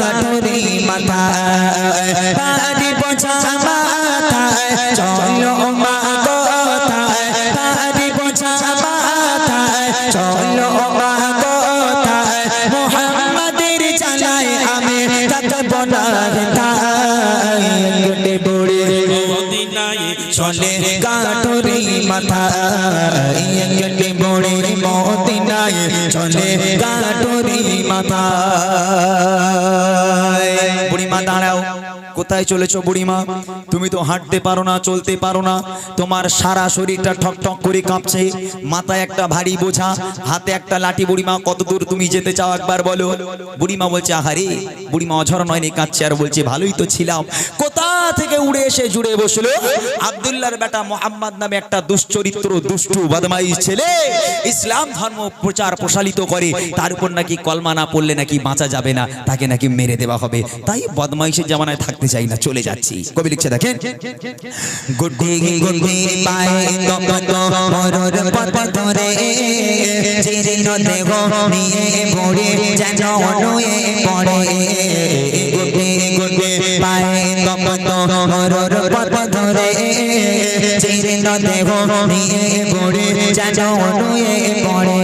কাঠুরি মাথায়। চলে কাঠুরি মাথায় কেটে পড়ে মদিনায় চলে কাঠুরি মাথায়। বুড়িমা দাঁড়াও। কোথায় চলেছ বুড়িমা? তুমি তো হাঁটতে পারো না, চলতে পারো না। তোমার সারা শরীরটা ঠক ঠক করে কাঁপছে। মাথায় একটা ভারী বোঝা, হাতে একটা লাঠি। বুড়িমা কত দূর তুমি যেতে চাও একবার বলো। বুড়িমা বলছে, আহারে, বুড়িমা অঝর নয়নি কাঁদছে আর বলছে, ভালোই তো ছিলাম। কোথা থেকে উড়ে এসে জুড়ে বসল? আব্দুল্লাহর বেটা মোহাম্মদ নামে একটা দুশ্চরিত্র, দুষ্টু, বদমাইশ ছেলে ইসলাম ধর্ম প্রচার প্রসারিত করে। তার উপর নাকি কলমা না পড়লে নাকি বাঁচা যাবে না, তাকে নাকি মেরে দেওয়া হবে। তাই বদমাইশের জামানায় থাকতে চাই না, চলে যাচ্ছি। কবি লিখছে, দেখেন। গুড্ডি পায়ে গগন মরর পথ ধরে জীর্ণ দেহ নিয়ে পড়ে যেন নুয়ে পড়ে।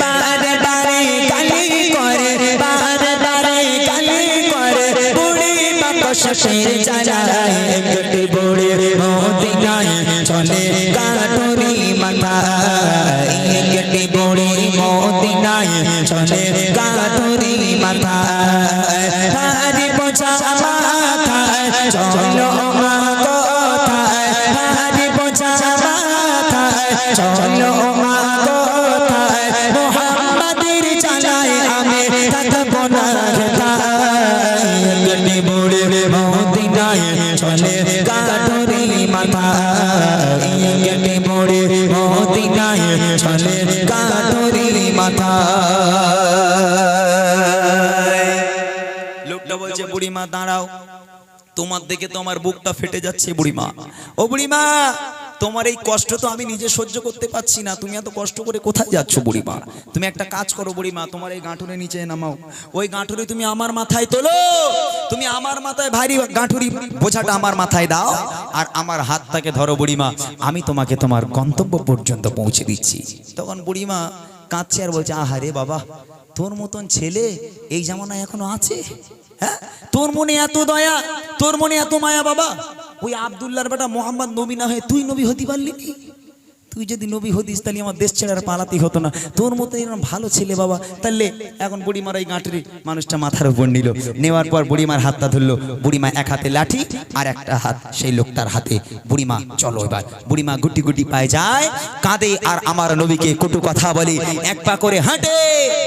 বারে বারে কালি করে বারে বারে কালি করে, বুড়ি বাবা শেষের চালায় কেটে বুড়ি মদিনায় চলে কাটুরি মাথায় কেটে বুড়ি মদিনায় চলে কাটুরি মাথায়। বুড়িমা দাঁড়াও। তোমার দেখে তো আমার বুকটা ফেটে যাচ্ছে বুড়িমা। ও বুড়িমা, তোমার এই কষ্ট তো আমি নিজে সহ্য করতে পারছি না। তুমি এত কষ্ট করে কোথায় যাচ্ছ বুড়িমা? তুমি একটা কাজ করো বুড়িমা, তোমার এই গাঁটুরে নিচে নামাও। ওই গাঁটুরি তুমি আমার মাথায় তোলো। তুমি আমার মাথায় ভারী গাঁঠুরি বোঝাটা আমার মাথায় দাও। আর আমার হাতটাকে ধরো বুড়িমা, আমি তোমাকে তোমার গন্তব্য পর্যন্ত পৌঁছে দিচ্ছি। তখন বুড়িমা কাঁদছে আর বলছে, আহারে বাবা তোর মতন ছেলে এই জামানায় এখনও আছে? হ্যাঁ? তোর মনে এত দয়া, তোর মনে এত মায়া বাবা? ওই আবদুল্লার বেটা মোহাম্মদ নবী না হয়ে তুই নবী হতে পারলি কি? তুই যদি নবী হতিস, তাহলে আমার দেশ ছেড়ে আর পালাতেই হতো না। তোর মতো এরকম ভালো ছেলে বাবা, তাহলে এখন বুড়িমার এই গাঁটুরি মানুষটা মাথার উপর নিল। নেওয়ার পর বুড়িমার হাতটা ধরলো। বুড়িমা এক হাতে লাঠি আর একটা হাত সেই লোকটার হাতে। বুড়িমা, চলো এবার। বুড়িমা গুটি গুটি পায়ে যায়, কাঁদে আর আমার নবীকে কটু কথা বলে, এক পা করে হাঁটে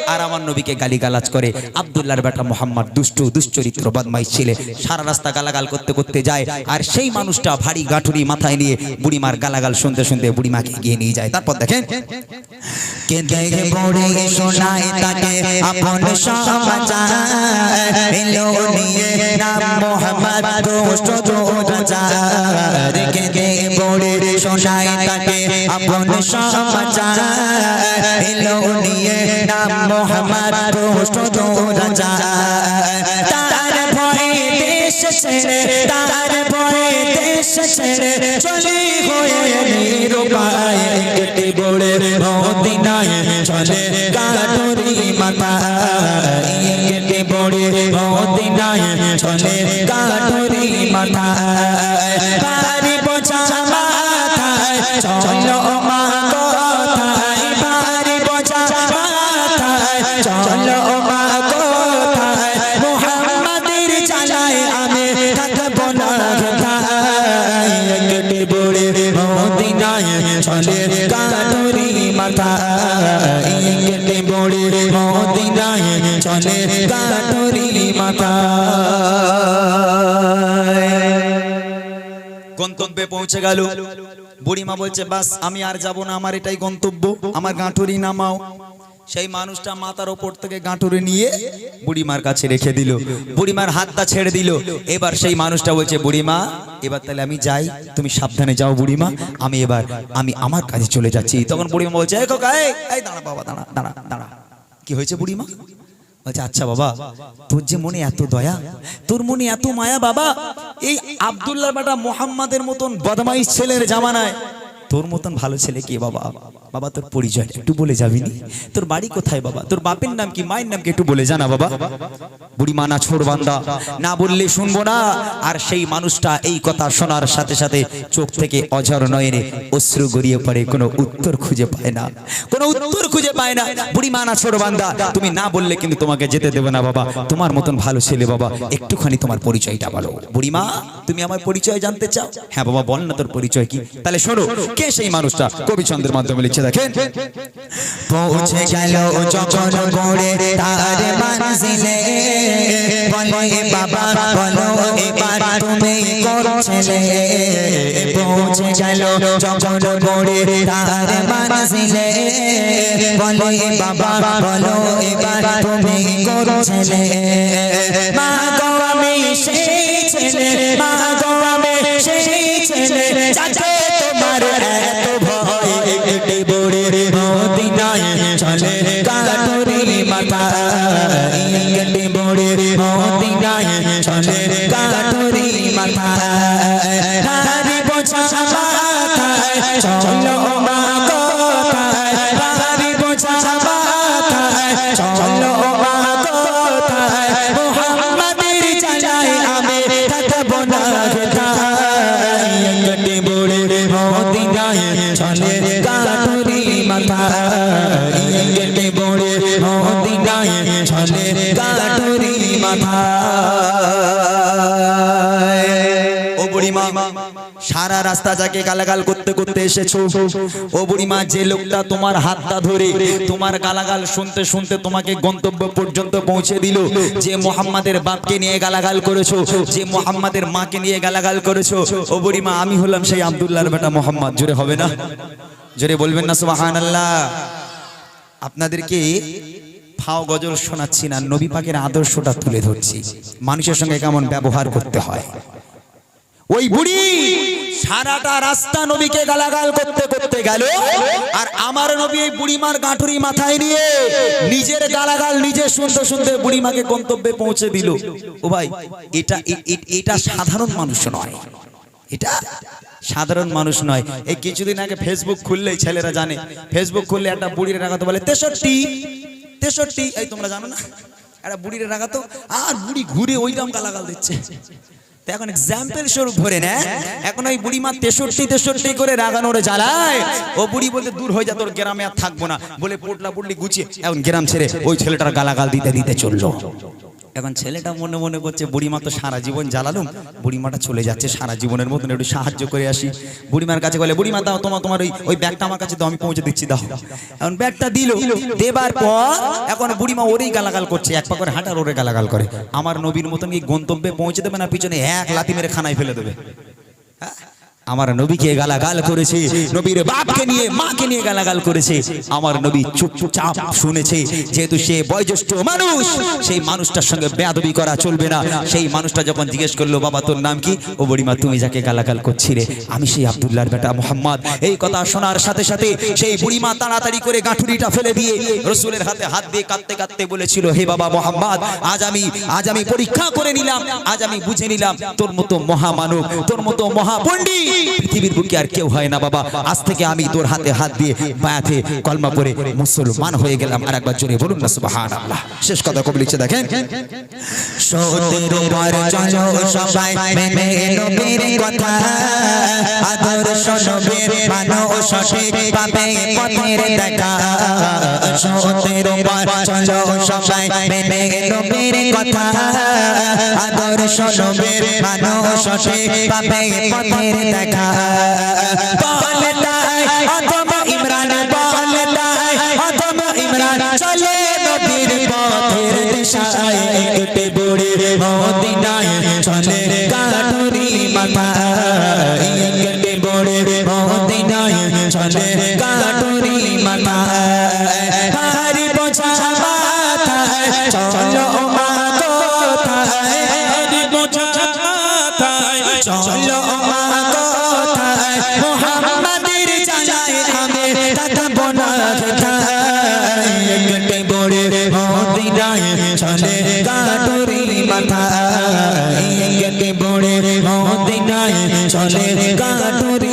আর আমার নবীকে গালিগালাজ করে। আবদুল্লাহর বেটা মোহাম্মদ দুষ্টু, দুশ্চরিত্র বদমাইশ ছেলে। সারা রাস্তা গালাগাল করতে করতে যায়। আর সেই মানুষটা ভারী গাঁঠুরি মাথায় নিয়ে বুড়িমার গালাগাল শুনতে শুনতে বুড়িমাকে এগিয়ে নিয়ে যায়। তারপর দেখেন কে দেখে পড়ে শোনায় তার ভয়ে দেশ ছেড়ে চলে নিরুপায় কেটে বড়ে মদিনায় চলে কাটুরি মাথায়। কেটে মদিনায় চলে কাটুরি মাথা কেটে বড়ে। মদিনায় চলে কাটুরি মাথা। গন্তব্যে পৌঁছে গেল। বুড়িমা বলছে, বাস, আমি আর যাব না, আমার এটাই গন্তব্য। আমার গাঁঠুরি নামাও। সেই মানুষটা মাথার ওপর থেকে গাঁটুরে নিয়ে বুড়িমার কাছে রেখে দিল। বুড়িমার হাতটা ছেড়ে দিল। এবার সেই মানুষটা বলছে বুড়িমা এবার তাহলে আমি যাই। তুমি সাবধানে যাও বুড়িমা। আমি এবার আমি আমার কাজে চলে যাচ্ছি। তখন বুড়িমা বলছে এই এই, এই দাঁড়া বাবা দাঁড়া দাঁড়া দাঁড়া। কি হয়েছে বুড়িমা? বলছে আচ্ছা বাবা তোর যে মনে এত দয়া তোর মনে এত মায়া বাবা এই আব্দুল্লাহ বেটা মোহাম্মদের মতন বদমাইশ ছেলের জামানায় তোর মতন ভালো ছেলে কে বাবা? বাবা, তোর পরিচয় একটু বলে যাবি তোর বাড়ি কোথায় বাবা? তোর বাপের নাম কি, মায়ের নাম কি একটু বলে জানা বাবা? বুড়ি মানা ছোড় বান্দা, না বললে শুনব না। আর সেই মানুষটা এই কথা শোনার সাথে সাথে চোখ থেকে অঝর নয়নে অশ্রু গড়িয়ে পড়ে, কোনো উত্তর খুঁজে পায় না। কোনো উত্তর খুঁজে পায় না। বুড়ি মানা ছোড় বান্দা, তুমি না বললে কিন্তু তোমাকে যেতে দেবে না বাবা। তোমার মতন ভালো ছেলে বাবা, একটুখানি তোমার পরিচয়টা বলো। বুড়িমা তুমি আমার পরিচয় জানতে চাও? হ্যাঁ বাবা, বল না তোর পরিচয় কি? তাহলে শোনো কে সেই মানুষটা? কবিচন্দ্রের মাধ্যমে লিখছে, দেখেন। পৌঁছে গেল বাবা, বলো, এবার তুমি করছিলে? মা গো মদিনায় চলে মাথা হারি বোঝা মাথায়, চলো মা কোথায়? হারি বোঝা মাথায়, চলো মা কোথায়? মোহাম্মদের চালায় আমি থাকব না কোথায়? একটি বড়ে মদিনায় চলে কাটুরি মাথা একটি বড়ে মদিনায় চলে কাটুরি মাথা ও বুড়িমা সারা রাস্তা যাকে গালাগাল করতে করতে এসেছ। ও বুড়িমা যে লোকটা তোমার হাতটা ধরে তোমার গালাগাল শুনতে শুনতে তোমাকে গন্তব্য পর্যন্ত পৌঁছে দিল যে মোহাম্মদের বাপকে নিয়ে গালাগাল করেছ যে মোহাম্মদের মাকে নিয়ে গালাগাল করেছ ও বুড়িমা আমি হলাম সেই আব্দুল্লাহর বেটা মোহাম্মদ। জোরে হবে না? জোরে বলবেন না সুবাহান আল্লাহ আপনাদেরকে ফাও গজল শোনাচ্ছি না, নবী পাকের আদর্শটা তুলে ধরছি। মানুষের সঙ্গে কেমন ব্যবহার করতে হয়? ওই বুড়ি সারাটা রাস্তা নবীকে গালাগাল করতে করতে গেল, আর আমার নবী এই বুড়িমার গাঁটুরি মাথায় নিয়ে নিজের গালাগাল নিজে শুনতে শুনতে বুড়িমাকে গন্তব্যে পৌঁছে দিল। ও ভাই, এটা এটা সাধারণ মানুষ নয়। এটা সাধারণ মানুষ নয়। এই কিছুদিন আগে ফেসবুক খুললেই ছেলেরা জানে। ফেসবুক খুললে একটা বুড়ির রাখাতে বলে, তেষট্টি তেষট্টি এই তোমরা জানো না? একটা বুড়িরে রাখাতো আর বুড়ি ঘুরে ওইরকম গালাগাল দিচ্ছে। তো এখন এক্সাম্পল স্বরূপ ধরে না। এখন ওই বুড়ি মা তেষট্টি তেষট্টি করে রাগানোর জ্বালায়। ও বুড়ি বলতে দূর হয়ে যা তোর গ্রামে আর থাকব না। বলে পোটলা পুটলি গুছিয়ে এখন গ্রাম ছেড়ে ওই ছেলেটার গালাগাল দিতে দিতে চলল। এখন ছেলেটা মনে মনে করছে, বুড়িমা তো সারা জীবন জ্বালালুম বুড়িমাটা চলে যাচ্ছে সারা জীবনের মতন একটু সাহায্য করে আসি। বুড়িমার কাছে বলে, বুড়িমা, দাও, তোমার তোমার ওই ওই ব্যাগটা আমার কাছে দাও, আমি পৌঁছে দিচ্ছি, দাও। এখন ব্যাগটা দিল, দেবার পর এখন বুড়িমা ওরেই গালাগাল করছে, এক পা করে হাঁটার ওরে গালাগাল করে। আমার নবীর মতন কি গন্তব্যে পৌঁছে দেবে না, পিছনে এক লাতি মেরে খানায় ফেলে দেবে? হ্যাঁ? আমার নবীকে গালাগাল করেছে, নবীর বাপকে নিয়ে, মাকে নিয়ে গালাগাল করেছে। আমার নবী চুপচাপ শুনেছে, যেহেতু সে বয়োজ্যেষ্ঠ মানুষ, সেই মানুষটার সঙ্গে বেয়াদবি করা চলবে না। সেই মানুষটা যখন জিজ্ঞেস করল, বাবা, তোর নাম কি? ও বড়িমা, তুমি যাকে গালাগাল করছিলে আমি সেই আব্দুল্লাহর বেটা মোহাম্মদ। এই কথা শোনার সাথে সাথে সেই বুড়িমা তাড়াতাড়ি করে গাঁঠুরিটা ফেলে দিয়ে রসুলের হাতে হাত দিয়ে কাঁদতে কাঁদতে বলেছিল, হে বাবা মোহাম্মদ, আজ আমি আজ আমি পরীক্ষা করে নিলাম, আজ আমি বুঝে নিলাম, তোর মতো মহামানব, তোর মতো মহাপণ্ডিত পৃথিবীর বুকে আর কেউ হয় না, বাবা। আজ থেকে আমি তোর হাতে হাত দিয়ে বায়াতে কলমা পরে মুসলমান হয়ে গেলাম। আর একবার জোরে বলুন না, সুবহানাল্লাহ। শেষ কথা কবি লিখছে, দেখেন। কথা। আদর্শ নবীর মানো সঠিক পাবে পথের দেখা। বলতাই চলে কাটুর